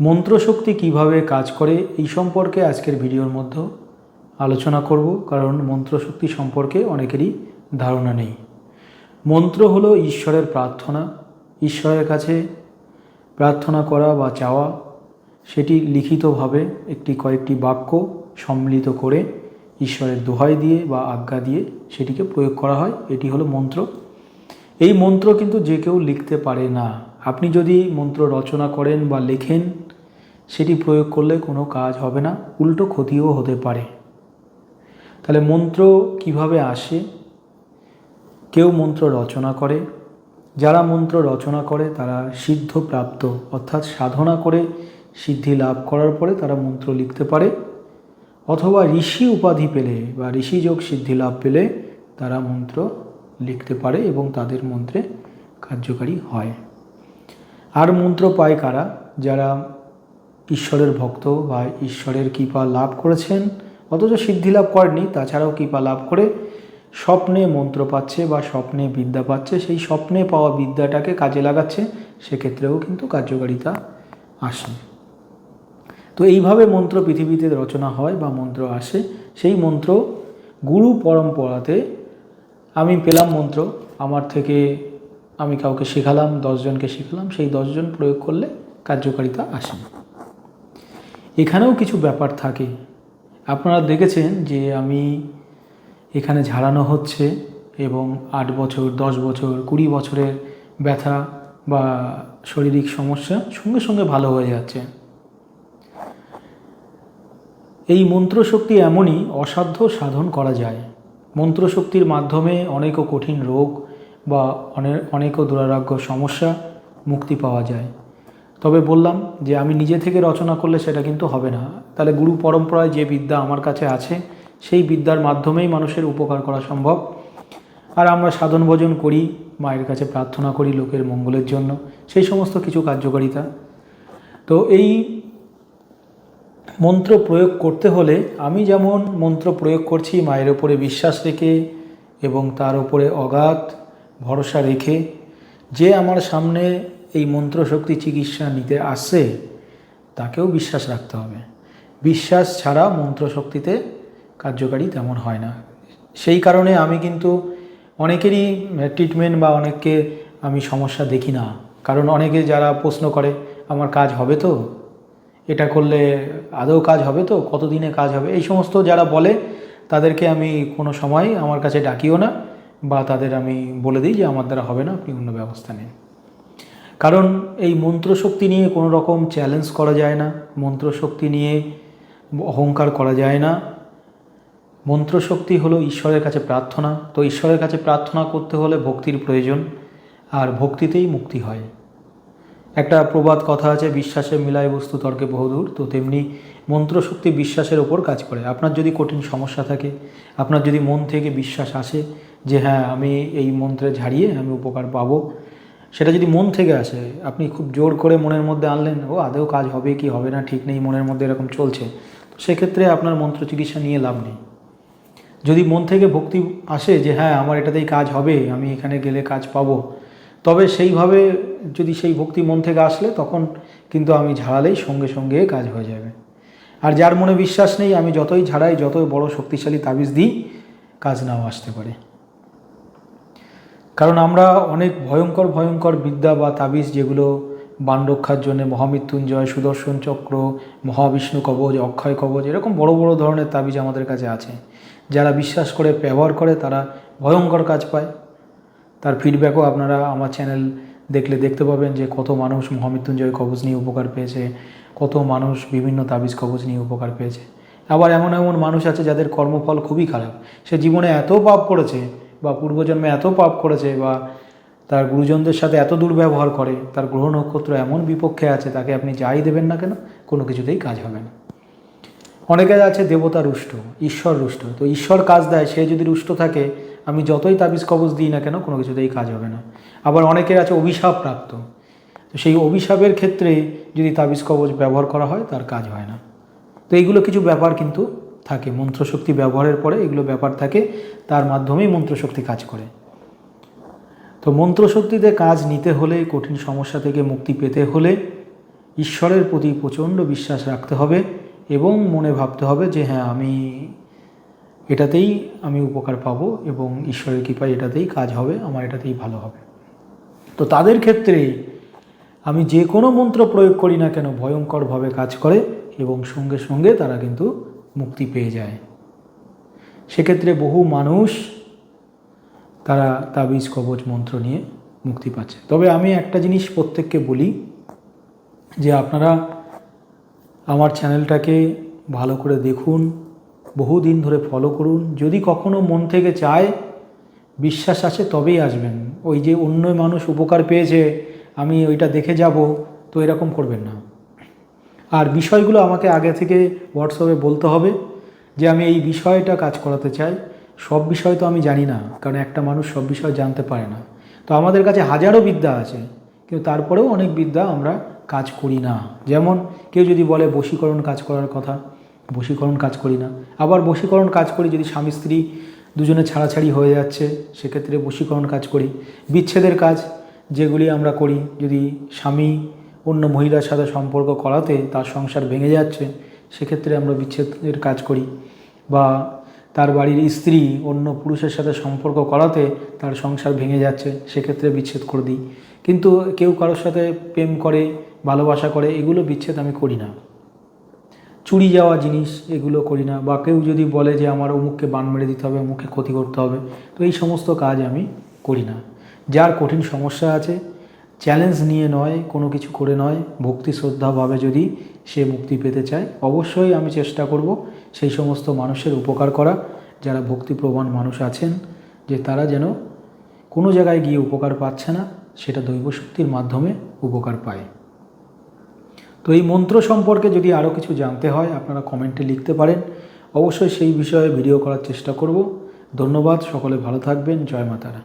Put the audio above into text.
মন্ত্রশক্তি কীভাবে কাজ করে এই সম্পর্কে আজকের ভিডিওর মধ্যে আলোচনা করব, কারণ মন্ত্রশক্তি সম্পর্কে অনেকেরই ধারণা নেই। মন্ত্র হলো ঈশ্বরের প্রার্থনা, ঈশ্বরের কাছে প্রার্থনা করা বা চাওয়া। সেটি লিখিতভাবে একটি কয়েকটি বাক্য সম্মিলিত করে ঈশ্বরের দোহাই দিয়ে বা আজ্ঞা দিয়ে সেটিকে প্রয়োগ করা হয়। এটি হলো মন্ত্র। এই মন্ত্র কিন্তু যে কেউ লিখতে পারে না। আপনি যদি মন্ত্র রচনা করেন বা লেখেন সেটি প্রয়োগ করলে কোনো কাজ হবে না, উল্টো ক্ষতিও হতে পারে। তাহলে মন্ত্র কীভাবে আসে? কেউ মন্ত্র রচনা করে। যারা মন্ত্র রচনা করে, তারা সিদ্ধপ্রাপ্ত, অর্থাৎ সাধনা করে সিদ্ধি লাভ করার পরে তারা মন্ত্র লিখতে পারে। অথবা ঋষি উপাধি পেলে বা ঋষিযোগ সিদ্ধি লাভ পেলে তারা মন্ত্র লিখতে পারে এবং তাদের মন্ত্রে কার্যকারী হয়। আর মন্ত্র পায় কারা? যারা ঈশ্বরের ভক্ত বা ঈশ্বরের কৃপা লাভ করেছেন, অথচ সিদ্ধি লাভ করেননি, তাছাড়াও কৃপা লাভ করে স্বপ্নে মন্ত্র পাচ্ছে বা স্বপ্নে বিদ্যা পাচ্ছে, সেই স্বপ্নে পাওয়া বিদ্যাটাকে কাজে লাগাচ্ছে, সেক্ষেত্রেও কিন্তু কার্যকারিতা আসে। তো এইভাবে মন্ত্র পৃথিবীতে রচনা হয় বা মন্ত্র আসে, সেই মন্ত্র গুরু পরম্পরাতে আমি পেলাম মন্ত্র, আমার থেকে আমি কাউকে শেখালাম, দশজনকে শেখালাম, সেই দশজন প্রয়োগ করলে কার্যকারিতা আসে। এখানেও কিছু ব্যাপার থাকে। আপনারা দেখেছেন যে আমি এখানে ঝাড়ানো হচ্ছে এবং আট বছর, দশ বছর, কুড়ি বছরের ব্যথা বা শারীরিক সমস্যা সঙ্গে সঙ্গে ভালো হয়ে যাচ্ছে। এই মন্ত্রশক্তি এমনই অসাধ্য সাধন করা যায়। মন্ত্রশক্তির মাধ্যমে অনেকও কঠিন রোগ বা অনেক অনেকও দুরারোগ্য সমস্যা মুক্তি পাওয়া যায়। তবে বললাম যে আমি নিজে থেকে রচনা করলে সেটা কিন্তু হবে না। তাহলে গুরু পরম্পরায় যে বিদ্যা আমার কাছে আছে, সেই বিদ্যার মাধ্যমেই মানুষের উপকার করা সম্ভব। আর আমরা সাধন ভোজন করি, মায়ের কাছে প্রার্থনা করি লোকের মঙ্গলের জন্য, সেই সমস্ত কিছু কার্যকারিতা। তো এই মন্ত্র প্রয়োগ করতে হলে আমি যেমন মন্ত্র প্রয়োগ করছি, মায়ের ওপরে বিশ্বাস রেখে এবং তার উপরে অগাধ ভরসা রেখে, যে আমার সামনে এই মন্ত্র শক্তি চিকিৎসা নিতে আসছে তাকেও বিশ্বাস রাখতে হবে। বিশ্বাস ছাড়া মন্ত্র শক্তিতে কার্যকারী তেমন হয় না। সেই কারণে আমি কিন্তু অনেকেরই ট্রিটমেন্ট বা অনেককে আমি সমস্যা দেখি না। কারণ অনেকে যারা প্রশ্ন করে, আমার কাজ হবে তো? এটা করলে আদৌ কাজ হবে তো? কতদিনে কাজ হবে? এই সমস্ত যারা বলে, তাদেরকে আমি কোনো সময় আমার কাছে ডাকিও না বা তাদের আমি বলে দিই যে, আমার দ্বারা হবে না, আপনি অন্য ব্যবস্থা নিন। কারণ এই মন্ত্রশক্তি নিয়ে কোনো রকম চ্যালেঞ্জ করা যায় না, মন্ত্রশক্তি নিয়ে অহংকার করা যায় না। মন্ত্রশক্তি হলো ঈশ্বরের কাছে প্রার্থনা, তো ঈশ্বরের কাছে প্রার্থনা করতে হলে ভক্তির প্রয়োজন, আর ভক্তিতেই মুক্তি হয়। একটা প্রবাদ কথা আছে, বিশ্বাসে মিলায় বস্তু তর্কে বহুদূর তো তেমনি মন্ত্রশক্তি বিশ্বাসের ওপর কাজ করে। আপনার যদি কঠিন সমস্যা থাকে, আপনার যদি মন থেকে বিশ্বাস আসে যে হ্যাঁ আমি এই মন্ত্রে ঝাড়িয়ে আমি উপকার পাবো সেটা যদি মন থেকে আসে, আপনি খুব জোর করে মনের মধ্যে আনলেন, ও আদেও কাজ হবে কি, হবে না, ঠিক নেই, মনের মধ্যে এরকম চলছে। তো সেক্ষেত্রে আপনার মন্ত্র চিকিৎসা নিয়ে লাভ নেই। যদি মন থেকে ভক্তি আসে যে হ্যাঁ আমার এটাতেই কাজ হবে, আমি এখানে গেলে কাজ পাবো। তবে সেইভাবে যদি সেই ভক্তি মন থেকে আসলে, তখন কিন্তু আমি ঝাড়ালেই সঙ্গে সঙ্গে কাজ হয়ে যাবে। আর যার মনে বিশ্বাস নেই, আমি যতই ঝাড়াই, যতই বড় শক্তিশালী তাবিজ দিই, কাজ নাও আসতে পারে। কারণ আমরা অনেক ভয়ঙ্কর ভয়ঙ্কর বিদ্যা বা তাবিজ যেগুলো বান রক্ষার জন্য, মহামৃত্যুঞ্জয়, সুদর্শন চক্র, মহাবিষ্ণু কবচ, অক্ষয় কবচ, এরকম বড় বড় ধরনের তাবিজ আমাদের কাছে আছে। যারা বিশ্বাস করে, ব্যবহার করে, তারা ভয়ঙ্কর কাজ পায়। তার ফিডব্যাকও আপনারা আমার চ্যানেল দেখলে দেখতে পাবেন যে কত মানুষ মহামৃত্যুঞ্জয় কবচ নিয়ে উপকার পেয়েছে, কত মানুষ বিভিন্ন তাবিজ কবচ নিয়ে উপকার পেয়েছে। আবার এমন এমন মানুষ আছে যাদের কর্মফল খুবই খারাপ। সে জীবনে এত পাপ করেছে বা পূর্বজন্মে এত পাপ করেছে বা তার গুরুজনদের সাথে এত দুর্ব্যবহার করে, তার গ্রহ নক্ষত্র এমন বিপক্ষে আছে, তাকে আপনি যাই দেবেন না কেন, কোনো কিছুতেই কাজ হবে না। অনেকে আছে দেবতা রুষ্ট, ঈশ্বর রুষ্ট, তো ঈশ্বর কাজ দেয়, সে যদি রুষ্ট থাকে, আমি যতই তাবিজ কবজ দিই না কেন, কোনো কিছুতেই কাজ হবে না। আবার অনেকের আছে অভিশাপ প্রাপ্ত, তো সেই অভিশাপের ক্ষেত্রে যদি তাবিজ কবজ ব্যবহার করা হয়, তার কাজ হয় না। তো এইগুলো কিছু ব্যাপার কিন্তু থাকে, মন্ত্রশক্তি ব্যবহারের পরে এগুলো ব্যাপার থাকে, তার মাধ্যমেই মন্ত্রশক্তি কাজ করে। তো মন্ত্রশক্তিতে কাজ নিতে হলে, কঠিন সমস্যা থেকে মুক্তি পেতে হলে ঈশ্বরের প্রতি প্রচণ্ড বিশ্বাস রাখতে হবে এবং মনে ভাবতে হবে যে হ্যাঁ আমি এটাতেই আমি উপকার পাবো এবং ঈশ্বরের কৃপায় এটাতেই কাজ হবে, আমার এটাতেই ভালো হবে। তো তাদের ক্ষেত্রে আমি যে কোনো মন্ত্র প্রয়োগ করি না কেন, ভয়ঙ্করভাবে কাজ করে এবং সঙ্গে সঙ্গে তারা কিন্তু মুক্তি পেয়ে যায়। সেক্ষেত্রে বহু মানুষ তারা তাবিজ, কবচ, মন্ত্র নিয়ে মুক্তি পাচ্ছে। তবে আমি একটা জিনিস প্রত্যেককে বলি যে আপনারা আমার চ্যানেলটাকে ভালো করে দেখুন বহুদিন ধরে ফলো করুন। যদি কখনো মন থেকে চায়, বিশ্বাস আছে তবেই আসবেন। ওই যে অন্য মানুষ উপকার পেয়েছে, আমি ওইটা দেখে যাব, তো এরকম করবেন না। আর বিষয়গুলো আমাকে আগে থেকে হোয়াটসঅ্যাপে বলতে হবে যে আমি এই বিষয়টা কাজ করাতে চাই। সব বিষয় তো আমি জানি না, কারণ একটা মানুষ সব বিষয় জানতে পারে না। তো আমাদের কাছে হাজারো বিদ্যা আছে, কিন্তু তারপরেও অনেক বিদ্যা আমরা কাজ করি না। যেমন কেউ যদি বলে বশীকরণ কাজ করার কথা, বশীকরণ কাজ করি না। আবার বশীকরণ কাজ করি যদি স্বামী স্ত্রী দুজনে ছাড়াছাড়ি হয়ে যাচ্ছে, সেক্ষেত্রে বশীকরণ কাজ করি। বিচ্ছেদের কাজ যেগুলি আমরা করি, যদি স্বামী অন্য মহিলার সাথে সম্পর্ক করাতে তার সংসার ভেঙে যাচ্ছে, সেক্ষেত্রে আমরা বিচ্ছেদের কাজ করি। বা তার বাড়ির স্ত্রী অন্য পুরুষের সাথে সম্পর্ক করাতে তার সংসার ভেঙে যাচ্ছে, সেক্ষেত্রে বিচ্ছেদ করে দিই। কিন্তু কেউ কারোর সাথে প্রেম করে, ভালোবাসা করে, এগুলো বিচ্ছেদ আমি করি না। চুরি যাওয়া জিনিস এগুলো করি না, বা কেউ যদি বলে যে আমার অমুককে বান মেরে দিতে হবে, অমুককে ক্ষতি করতে হবে, তো এই সমস্ত কাজ আমি করি না। যার কঠিন সমস্যা আছে চ্যালেঞ্জ নিয়ে নয়, কোনো কিছু করে নয়, ভক্তি শ্রদ্ধাভাবে যদি সে মুক্তি পেতে চায়, অবশ্যই আমি চেষ্টা করব সেই সমস্ত মানুষের উপকার করা, যারা ভক্তিপ্রবণ মানুষ আছেন, যে তারা যেন কোনো জায়গায় গিয়ে উপকার পাচ্ছে না, সেটা দৈব শক্তির মাধ্যমে উপকার পায়। তো এই মন্ত্র সম্পর্কে যদি আরও কিছু জানতে হয়, আপনারা কমেন্টে লিখতে পারেন। অবশ্যই সেই বিষয়ে ভিডিও করার চেষ্টা করব। ধন্যবাদ, সকলে ভালো থাকবেন, জয় মাতারা।